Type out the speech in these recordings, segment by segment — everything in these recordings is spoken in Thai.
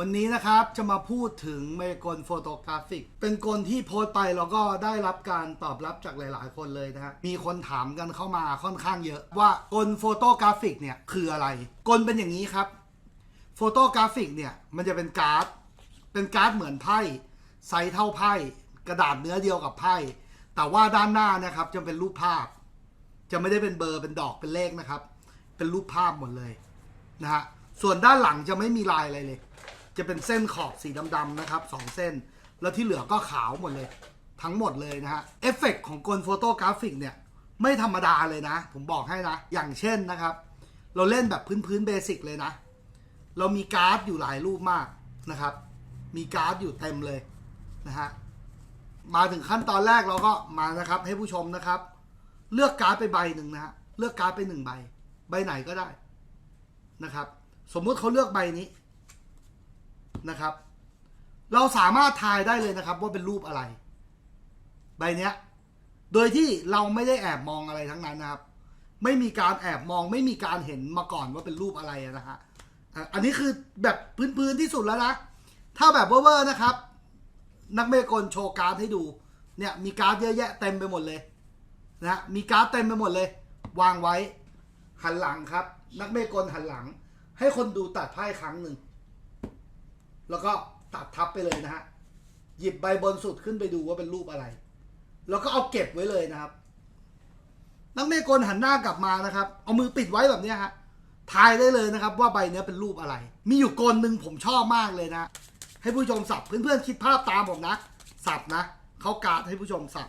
วันนี้นะครับจะมาพูดถึงเมกลโฟโตกราฟิก เป็นกลที่โพสต์ไปแล้วก็ได้รับการตอบรับจากหลาย ๆ คนเลยนะฮะมีคนถามกันเข้ามาค่อนข้างเยอะว่ากลโฟโตกราฟิกเนี่ยคืออะไร กลเป็นอย่างนี้ครับโฟโตกราฟิกเนี่ยมันจะเป็นการ์ด เป็นการ์ดเหมือนไพ่ไซส์เท่าไพ่กระดาษเนื้อเดียวกับไพ่แต่ว่าด้านหน้านะครับจะเป็นรูปภาพ จะไม่ได้เป็นเบอร์เป็นดอกเป็นเลขนะครับ เป็นรูปภาพหมดเลยนะฮะส่วนด้านหลังจะไม่มีลายอะไรเลย จะเป็นเส้นขอบสีดำๆนะครับสองเส้น แล้วที่เหลือก็ขาวหมดเลย ทั้งหมดเลยนะฮะเอฟเฟกต์ของกลโฟโตกราฟิกเนี่ยไม่ธรรมดาเลยนะ ผมบอกให้นะ อย่างเช่นนะครับ เราเล่นแบบพื้นๆเบสิกเลยนะ เรามีการ์ดอยู่หลายรูปมากนะครับ มีการ์ดอยู่เต็มเลยนะฮะมาถึงขั้นตอนแรกเราก็มานะครับ ให้ผู้ชมนะครับ เลือกการ์ดไปใบหนึ่งนะฮะเลือกการ์ดไปหนึ่งใบ ใบไหนก็ได้นะครับ สมมุติเขาเลือกใบนี้ นะครับ เราสามารถทายได้เลยนะครับ ว่าเป็นรูปอะไร ใบเนี้ย โดยที่เราไม่ได้แอบมองอะไรทั้งนั้นนะครับ ไม่มีการแอบมองไม่มีการเห็นมาก่อนว่าเป็นรูปอะไรนะฮะอันนี้คือแบบพื้นๆที่สุดแล้วนะ ถ้าแบบเวอร์ๆนะครับ นักเมกลโชว์การ์ดให้ดู เนี่ยมีการ์ดเยอะแยะเต็มไปหมดเลยนะฮะมีการ์ดเต็มไปหมดเลย วางไว้หันหลังครับ นักเมกลหันหลัง ให้คนดูตัดไพ่ครั้งหนึ่ง แล้วก็ตัดทับไปเลยนะฮะ หยิบใบบนสุดขึ้นไปดูว่าเป็นรูปอะไร แล้วก็เอาเก็บไว้เลยนะครับ นักเมกลหันหน้ากลับมานะครับ เอามือปิดไว้แบบนี้ฮะ ทายได้เลยนะครับ ว่าใบเนี้ยเป็นรูปอะไร มีอยู่กลหนึ่งผมชอบมากเลยนะ ให้ผู้ชมสับ เพื่อนๆคิดภาพตามผมนะ สับนะเขาการ์ดให้ผู้ชมสับ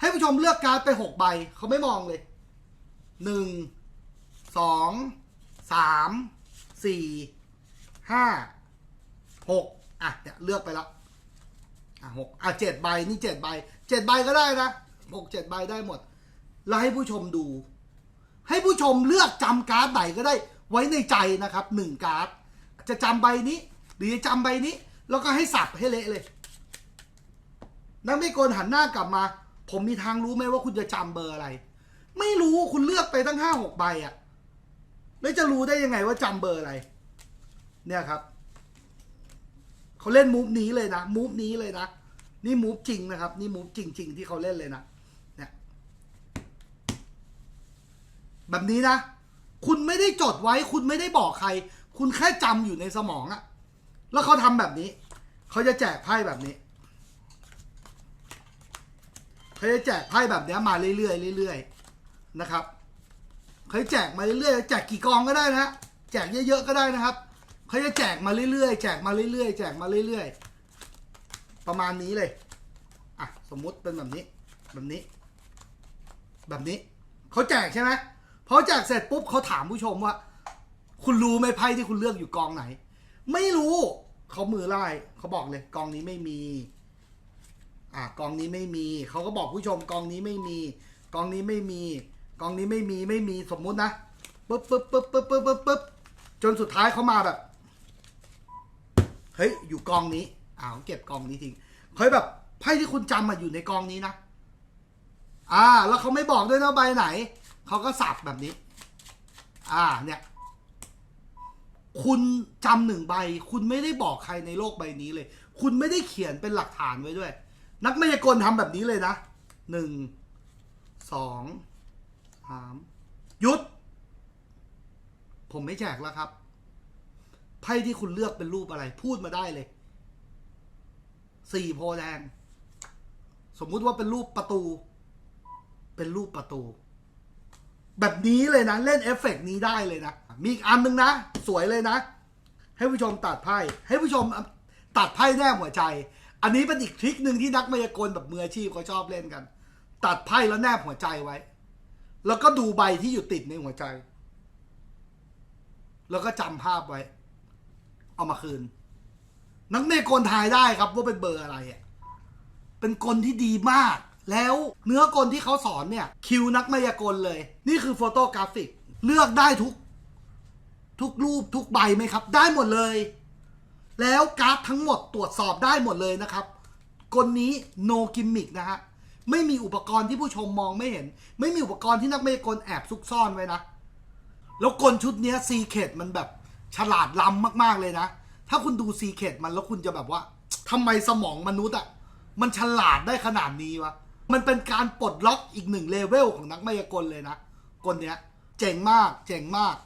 ให้ผู้ชมเลือกการ์ดไปหกใบเขาไม่มองเลย หนึ่ง สอง สาม สี่ ห้า หกอะเนี่ยเลือกไปแล้วอะหกอะเจ็ดใบนี่เจ็ดใบเจ็ดใบก็ได้นะหกเจ็ดใบได้หมด แล้วให้ผู้ชมดู ให้ผู้ชมเลือกจำการ์ดไหนก็ได้ไว้ในใจนะครับหนึ่งการ์ด จะจำใบนี้ หรือจะจำใบนี้ แล้วก็ให้สับให้เละเลยนักไม่โกนหันหน้ากลับมา ผมมีทางรู้ไหมว่าคุณจะจำเบอร์อะไร ไม่รู้คุณเลือกไปตั้งห้าหกใบอะ่ะแล้วจะรู้ได้ยังไงว่าจำเบอร์อะไร เนี่ยครับ เขาเล่นมูฟนี้เลยนะมูฟนี้เลยนะนี่มูฟจริงนะครับ นี่มูฟจริง ๆ ที่เขาเล่นเลยนะเนี่ยแบบนี้นะ คุณไม่ได้จดไว้ คุณไม่ได้บอกใคร คุณแค่จำอยู่ในสมองอะแล้วเขาทำแบบนี้ เขาจะแจกไพ่แบบนี้เขาจะแจกไพ่แบบนี้มาเรื่อยๆเรื่อยๆนะครับเขาจะแจกมาเรื่อยๆแจกกี่กองก็ได้นะแจกเยอะๆก็ได้นะครับ เขาจะแจกมาเรื่อยๆ แจกมาเรื่อยๆ แจกมาเรื่อยๆ ประมาณนี้เลย อะ สมมุติเป็นแบบนี้ แบบนี้ แบบนี้ เขาแจกใช่ไหมพอแจกเสร็จปุ๊บเขาถามผู้ชมว่า คุณรู้ไหมไพ่ที่คุณเลือกอยู่กองไหน ไม่รู้ เขามือไล่เขาบอกเลย กองนี้ไม่มี อะ กองนี้ไม่มี เขาก็บอกผู้ชมกองนี้ไม่มี กองนี้ไม่มี กองนี้ไม่มี ไม่มี สมมุตินะ ปึ๊บปึ๊บปึ๊บปึ๊บปึ๊บปึ๊บปึ๊บจนสุดท้ายเขามาแบบ เฮ้ยอยู่กองนี้อ้าวเก็บกองนี้ทิ้งเฮ้ยแบบไพ่ที่คุณจำมาอยู่ในกองนี้นะอ่า แล้วเขาไม่บอกด้วยนะใบไหนเขาก็สับแบบนี้ อ่าเนี่ย คุณจำหนึ่งใบ คุณไม่ได้บอกใครในโลกใบนี้เลย คุณไม่ได้เขียนเป็นหลักฐานไว้ด้วย นักมายากลทำแบบนี้เลยนะหนึ่งสองสามหยุด ผมไม่แจกแล้วครับ ไพ่ที่คุณเลือกเป็นรูปอะไร พูดมาได้เลย สี่โพแดง สมมุติว่าเป็นรูปประตู เป็นรูปประตู แบบนี้เลยนะ เล่นเอฟเฟกต์นี้ได้เลยนะ มีอีกอันหนึงนะ สวยเลยนะ ให้ผู้ชมตัดไพ่ ให้ผู้ชมตัดไพ่แนบหัวใจ อันนี้เป็นอีกทริคหนึ่งที่นักมายากลแบบมืออาชีพเขาชอบเล่นกัน ตัดไพ่แล้วแนบหัวใจไว้ แล้วก็ดูใบที่อยู่ติดในหัวใจ แล้วก็จำภาพไว้ เอามาคืน นักเมกลทายได้ครับว่าเป็นเบอร์อะไรอะเป็นกลที่ดีมาก แล้วเนื้อกลที่เขาสอนเนี่ย คิวนักมายากลเลย นี่คือโฟโตกราฟิก เลือกได้ทุก ทุกรูปทุกใบไหมครับ ได้หมดเลย แล้วการ์ดทั้งหมดตรวจสอบได้หมดเลยนะครับ กลนี้ no gimmick นะฮะไม่มีอุปกรณ์ที่ผู้ชมมองไม่เห็น ไม่มีอุปกรณ์ที่นักมายากลแอบซุกซ่อนไว้นะ แล้วกลชุดนี้ซีเคดมันแบบ ฉลาดล้ำมากๆเลยนะ ถ้าคุณดูซีเคดมันแล้วคุณจะแบบว่าทำไมสมองมนุษย์อะมันฉลาดได้ขนาดนี้วะ มันเป็นการปลดล็อกอีกหนึ่งเลเวลของนักมายากลเลยนะกลเนี้ย เจ๋งมาก เจ๋งมาก